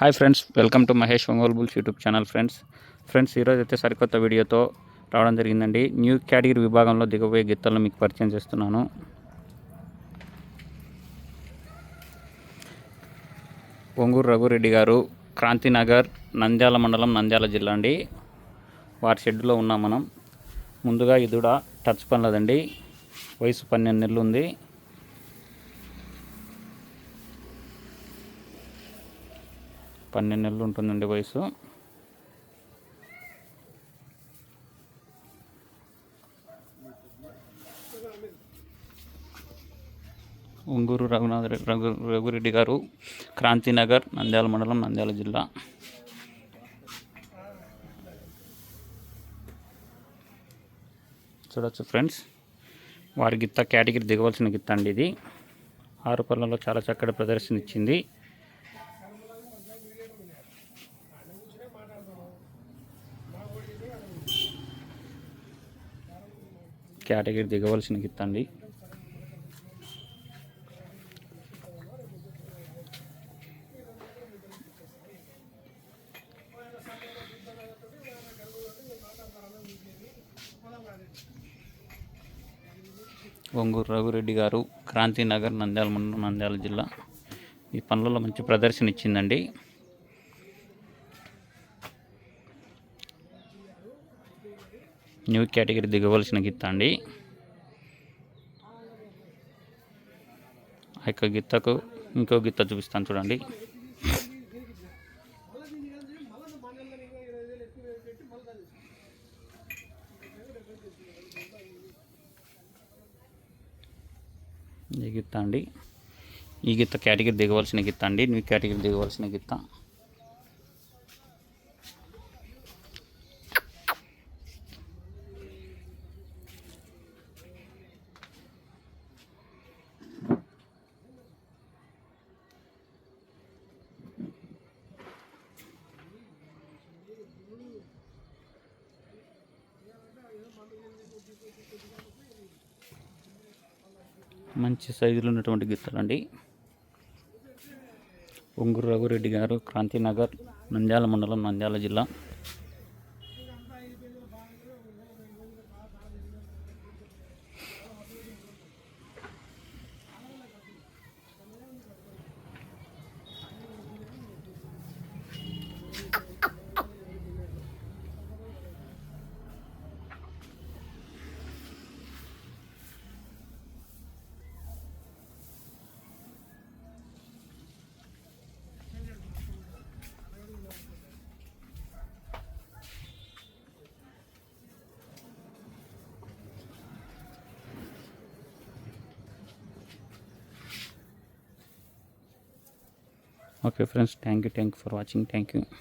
Hi friends welcome to Mahesh Ongole bulls YouTube channel friends friends ఈరోజు అయితే సరికొత్త వీడియోతో రావడం జరిగిందండి న్యూ కేటగిరీ విభాగంలో దిగబోయే గిత్తలను మీకు పరిచయం చేస్తున్నాను ఒంగూరు రఘురెడ్డి గారు క్రాంతినగర్ నంద్యాల మండలం నంద్యాల జిల్లా అండి వారి షెడ్లో ఉన్నాం మనం ముందుగా ఇదుడ టచ్ పనులదండి వయసు పన్నెండు నెలలు ఉంది పన్నెండు నెలలు ఉంటుందండి వయసు ఉంగూరు రఘునాథ రఘు రఘురెడ్డి గారు క్రాంతినగర్ నంద్యాల మండలం నంద్యాల జిల్లా చూడొచ్చు ఫ్రెండ్స్ వారి గిత్త కేటగిరీ దిగవలసిన గిత్త అండి ఇది ఆరు చాలా చక్కటి ప్రదర్శన ఇచ్చింది కేటగిరీ దిగవలసిన అండి ఒంగూరు రఘురెడ్డి గారు నగర్ నంద్యాల నంద్యాల జిల్లా ఈ పనులలో మంచి ప్రదర్శన ఇచ్చిందండి న్యూ కేటగిరీ దిగవలసిన గిత్త అండి ఆ యొక్క గిత్తకు ఇంకో గిత్త చూపిస్తాను చూడండి ఈ గిత్త అండి ఈ గిత్త కేటగిరీ దిగవలసిన గిత్త అండి న్యూ కేటగిరీ దిగవలసిన గిత్త మంచి సైజులో ఉన్నటువంటి అండి ఒంగూరు రఘురెడ్డి గారు క్రాంతినగర్ నంద్యాల మండలం నంద్యాల జిల్లా Okay friends, thank you for watching. Thank you.